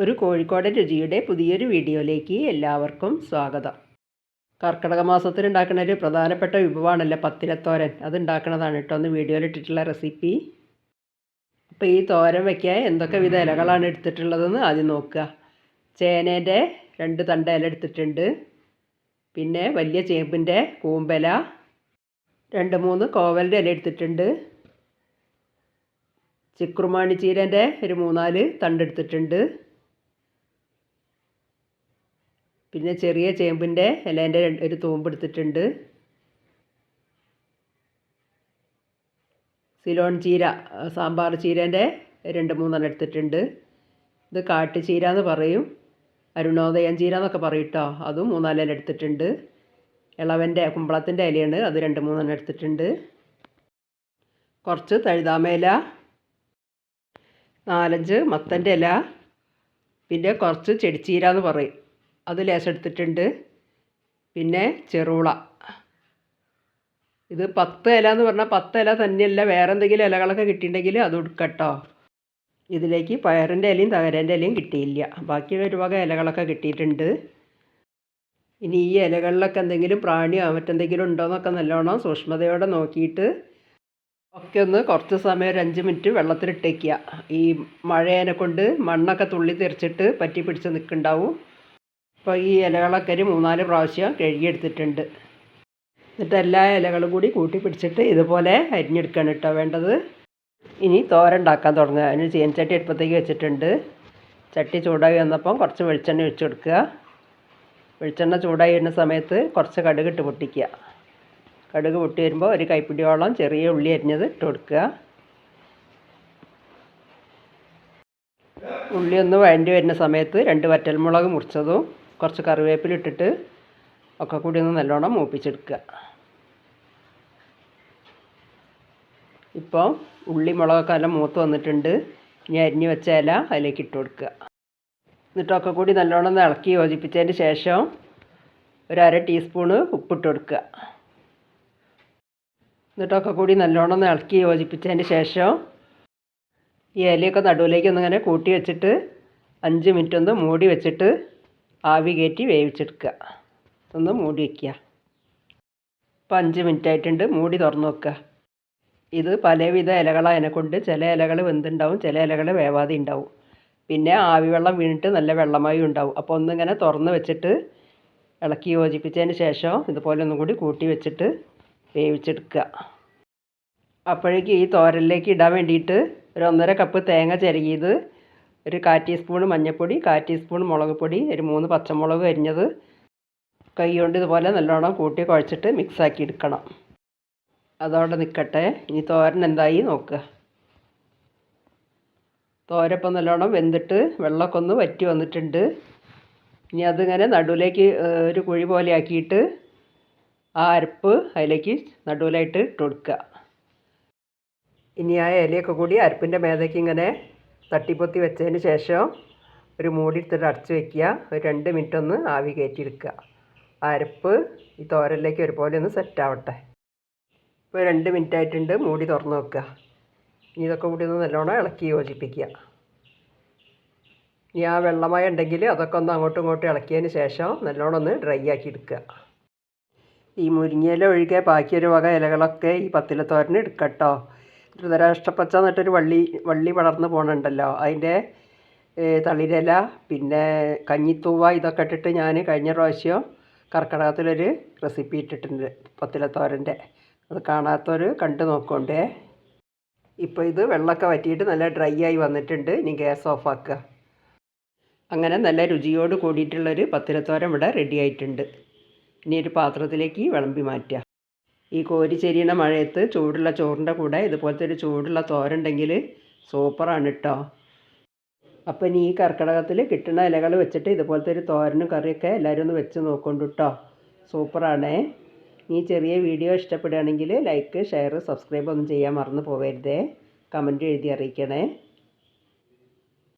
ഒരു കോഴിക്കോടൻ രുചിയുടെ പുതിയൊരു വീഡിയോയിലേക്ക് എല്ലാവർക്കും സ്വാഗതം. കർക്കിടക മാസത്തിൽ ഉണ്ടാക്കുന്ന ഒരു പ്രധാനപ്പെട്ട വിഭവമാണല്ലോ പത്തിലത്തോരൻ അത് ഉണ്ടാക്കുന്നതാണ് കേട്ടോ. ഒന്ന് വീഡിയോയിൽ ഇട്ടിട്ടുള്ള റെസിപ്പി അപ്പോൾ ഈ തോരൻ വയ്ക്കാൻ എന്തൊക്കെ വിധ ഇലകളാണ് എടുത്തിട്ടുള്ളതെന്ന് ആദ്യം നോക്കുക. ചേനേന്റെ രണ്ട് തണ്ട ഇല എടുത്തിട്ടുണ്ട്. പിന്നെ വലിയ ചേമ്പിന്റെ കൂമ്പല. രണ്ട് മൂന്ന് കോവലിന്റെ ഇല എടുത്തിട്ടുണ്ട്. ചിക്രുമാണി ഒരു മൂന്നാൽ തണ്ടെടുത്തിട്ടുണ്ട് പിന്നെ ചെറിയ ചേമ്പിന്റെ ഇലേന്റെ ഒരു തൂമ്പ് എടുത്തിട്ടുണ്ട്. സിലോൺ ചീര സാമ്പാർ ചീരേന്റെ രണ്ട് മൂന്നെണ്ണം എടുത്തിട്ടുണ്ട്. ഇത് കാട്ടുചീര എന്ന് പറയും. അരുണോദയം ചീര എന്നൊക്കെ പറയും കേട്ടോ അതും മൂന്നാലില എടുത്തിട്ടുണ്ട്. ഇളവന്റെ കുമ്പളത്തിന്റെ ഇലയാണ് അത് രണ്ട് മൂന്നെണ്ണം എടുത്തിട്ടുണ്ട്. കുറച്ച് തഴുതാമേല നാലഞ്ച് മത്തന്റെ ഇല പിന്നെ കുറച്ച് ചെടിച്ചീര എന്ന് പറയും. അത് ലേശം എടുത്തിട്ടുണ്ട്. പിന്നെ ചെറുള. ഇത് പത്ത് ഇല എന്ന് പറഞ്ഞാൽ പത്ത് ഇല തന്നെയല്ല വേറെ എന്തെങ്കിലും ഇലകളൊക്കെ കിട്ടിയിട്ടുണ്ടെങ്കിൽ അത് എടുക്കട്ടോ ഇതിലേക്ക് പയറിന്റെ ഇലയും തകരന്റെ ഇലയും കിട്ടിയില്ല. ബാക്കി ഒരു വക ഇലകളൊക്കെ കിട്ടിയിട്ടുണ്ട്. ഇനി ഈ ഇലകളിലൊക്കെ എന്തെങ്കിലും പ്രാണിയോ മറ്റെന്തെങ്കിലും ഉണ്ടോ എന്നൊക്കെ നല്ലോണം സൂക്ഷ്മതയോടെ നോക്കിയിട്ട് ഒക്കെ ഒന്ന് കുറച്ച് സമയം ഒരു അഞ്ച് മിനിറ്റ് വെള്ളത്തിലിട്ടേക്കുക. ഈ മഴേനെ കൊണ്ട് മണ്ണൊക്കെ തുള്ളി തെറിച്ചിട്ട് പറ്റി പിടിച്ച് നിൽക്കുന്നുണ്ടാവും. അപ്പോൾ ഈ ഇലകളൊക്കെ ഒരു മൂന്നാൽ പ്രാവശ്യം കഴുകിയെടുത്തിട്ടുണ്ട്. എന്നിട്ട് എല്ലാ ഇലകളും കൂടി കൂട്ടി പിടിച്ചിട്ട് ഇതുപോലെ അരിഞ്ഞെടുക്കണം കേട്ടോ വേണ്ടത്. ഇനി തോരൻ ഉണ്ടാക്കാൻ തുടങ്ങുക. അതിന് ചട്ടി അടുപ്പത്തേക്ക് വെച്ചിട്ടുണ്ട്. ചട്ടി ചൂടായി വന്നപ്പം കുറച്ച് വെളിച്ചെണ്ണ ഒഴിച്ചു കൊടുക്കുക. വെളിച്ചെണ്ണ ചൂടായി വരുന്ന സമയത്ത് കുറച്ച് കടുക് ഇട്ട് പൊട്ടിക്കുക. കടുക് പൊട്ടി വരുമ്പോൾ ഒരു കൈപ്പിടിയോളം ചെറിയ ഉള്ളി അരിഞ്ഞത് ഇട്ട് കൊടുക്കുക. ഉള്ളി ഒന്ന് വഴണ്ടി വരുന്ന സമയത്ത് രണ്ട് വറ്റൽമുളക് മുറിച്ചതും കുറച്ച് കറിവേപ്പില ഇട്ടിട്ട് ഒക്കെ കൂടി ഒന്ന് നല്ലോണം മൂപ്പിച്ചെടുക്കുക. ഇപ്പോൾ ഉള്ളി മുളകൊക്കെ നല്ല മൂത്ത് വന്നിട്ടുണ്ട്. ഇനി അരിഞ്ഞ് വെച്ച ഇല അതിലേക്ക് ഇട്ട് കൊടുക്കുക. എന്നിട്ടൊക്കെ കൂടി നല്ലോണം ഇളക്കി യോജിപ്പിച്ചതിന് ശേഷം ഒരു അര ടീസ്പൂണ് ഉപ്പിട്ട് കൊടുക്കുക. എന്നിട്ടൊക്കെ കൂടി നല്ലോണം ഇളക്കി യോജിപ്പിച്ചതിന് ശേഷം ഈ ഇലയൊക്കെ നടുവിലേക്ക് ഒന്നിങ്ങനെ കൂട്ടി വെച്ചിട്ട് അഞ്ച് മിനിറ്റ് ഒന്ന് മൂടി വെച്ചിട്ട് ആവി കയറ്റി വേവിച്ചെടുക്കുക. ഒന്ന് മൂടി വയ്ക്കുക ഇപ്പോൾ അഞ്ച് മിനിറ്റ് ആയിട്ടുണ്ട്. മൂടി തുറന്നു വെക്കുക ഇത് പലവിധ ഇലകളായതിനെ കൊണ്ട് ചില ഇലകൾ വെന്തുണ്ടാവും ചില ഇലകൾ വേവാതെ ഉണ്ടാവും. പിന്നെ ആവി വെള്ളം വീണിട്ട് നല്ല വെള്ളമായി ഉണ്ടാവും. അപ്പോൾ ഒന്നിങ്ങനെ തുറന്ന് വെച്ചിട്ട് ഇളക്കി യോജിപ്പിച്ചതിന് ശേഷം ഇതുപോലെ ഒന്നും കൂടി കൂട്ടി വെച്ചിട്ട് വേവിച്ചെടുക്കുക. അപ്പോഴേക്ക് ഈ തോരലിലേക്ക് ഇടാൻ വേണ്ടിയിട്ട് ഒരു ഒന്നര കപ്പ് തേങ്ങ ചിരകിയത് ഒരു കാ ടീസ്പൂൺ മഞ്ഞൾപ്പൊടി കാ ടീസ്പൂൺ മുളക് പൊടി ഒരു മൂന്ന് പച്ചമുളക് അരിഞ്ഞത് കൈ കൊണ്ട് ഇതുപോലെ നല്ലോണം കൂട്ടി കുഴച്ചിട്ട് മിക്സാക്കി എടുക്കണം. അതോടെ നിൽക്കട്ടെ ഇനി തോരൻ എന്തായി നോക്കുക തോരപ്പം നല്ലോണം വെന്തിട്ട് വെള്ളമൊക്കെ ഒന്ന് വറ്റി വന്നിട്ടുണ്ട്. ഇനി അതിങ്ങനെ നടുവിലേക്ക് ഒരു കുഴി പോലെ ആക്കിയിട്ട് ആ അരപ്പ് അതിലേക്ക് നടുവിലായിട്ട് ഇട്ട് കൊടുക്കുക. ഇനി ആ ഇലയൊക്കെ കൂടി അരപ്പിന്റെ മേതയ്ക്ക് ഇങ്ങനെ തട്ടിപ്പൊത്തി വെച്ചതിന് ശേഷം ഒരു മൂടി എടുത്തിട്ട് അടച്ച് വെക്കുക. ഒരു രണ്ട് മിനിറ്റ് ഒന്ന് ആവി കയറ്റിയെടുക്കുക. അരപ്പ് ഈ തോരലിലേക്ക് ഒരുപോലെ ഒന്ന് സെറ്റ് ആവട്ടെ. ഇപ്പോൾ രണ്ട് മിനിറ്റ് ആയിട്ടുണ്ട്. മൂടി തുറന്ന് വെക്കുക. ഇനി ഇതൊക്കെ കൂടി ഒന്ന് നല്ലോണം ഇളക്കി യോജിപ്പിക്കുക. ഇനി ആ വെള്ളമായി ഉണ്ടെങ്കിൽ അതൊക്കെ ഒന്ന് അങ്ങോട്ടും ഇങ്ങോട്ടും ഇളക്കിയതിന് ശേഷം നല്ലോണം ഒന്ന് ഡ്രൈ ആക്കി എടുക്കുക. ഈ മുരിങ്ങയില ഒഴികെ ബാക്കിയൊരു വക ഇലകളൊക്കെ ഈ പത്തിലത്തോരന് എടുക്കട്ടോ ധൃതരാഷ്ട്രപ്പച്ച എന്നിട്ടൊരു വള്ളി വള്ളി വളർന്നു പോകണുണ്ടല്ലോ അതിന്റെ തളിരില പിന്നെ കഞ്ഞിത്തൂവ ഇതൊക്കെ ഇട്ടിട്ട് ഞാൻ കഴിഞ്ഞ പ്രാവശ്യം കർക്കിടകത്തിലൊരു റെസിപ്പി ഇട്ടിട്ടുണ്ട് പത്തിലത്തോരന്റെ. അത് കാണാത്തവർ കണ്ടു നോക്കണ്ടേ. ഇപ്പോൾ ഇത് വെള്ളമൊക്കെ വറ്റിയിട്ട് നല്ല ഡ്രൈ ആയി വന്നിട്ടുണ്ട്. ഇനി ഗ്യാസ് ഓഫ് ആക്കുക. അങ്ങനെ നല്ല രുചിയോട് കൂടിയിട്ടുള്ളൊരു പത്തിലത്തോരം ഇവിടെ റെഡി ആയിട്ടുണ്ട്. ഇനി ഒരു പാത്രത്തിലേക്ക് വിളമ്പി മാറ്റുക. ഈ കോരി ചെരിയണ മഴയത്ത് ചൂടുള്ള ചോറിന്റെ കൂടെ ഇതുപോലത്തെ ഒരു ചൂടുള്ള തോരുണ്ടെങ്കിൽ സൂപ്പറാണ് കേട്ടോ അപ്പോൾ ഇനി ഈ കർക്കിടകത്തിൽ കിട്ടുന്ന ഇലകൾ വെച്ചിട്ട് ഇതുപോലത്തെ ഒരു തോരനും കറിയൊക്കെ എല്ലാവരും ഒന്ന് വെച്ച് നോക്കൊണ്ടു കേട്ടോ സൂപ്പറാണേ. ഈ ചെറിയ വീഡിയോ ഇഷ്ടപ്പെടുകയാണെങ്കിൽ ലൈക്ക് ഷെയർ സബ്സ്ക്രൈബ് ഒന്നും ചെയ്യാൻ മറന്നു പോകരുതേ കമന്റ് എഴുതി അറിയിക്കണേ.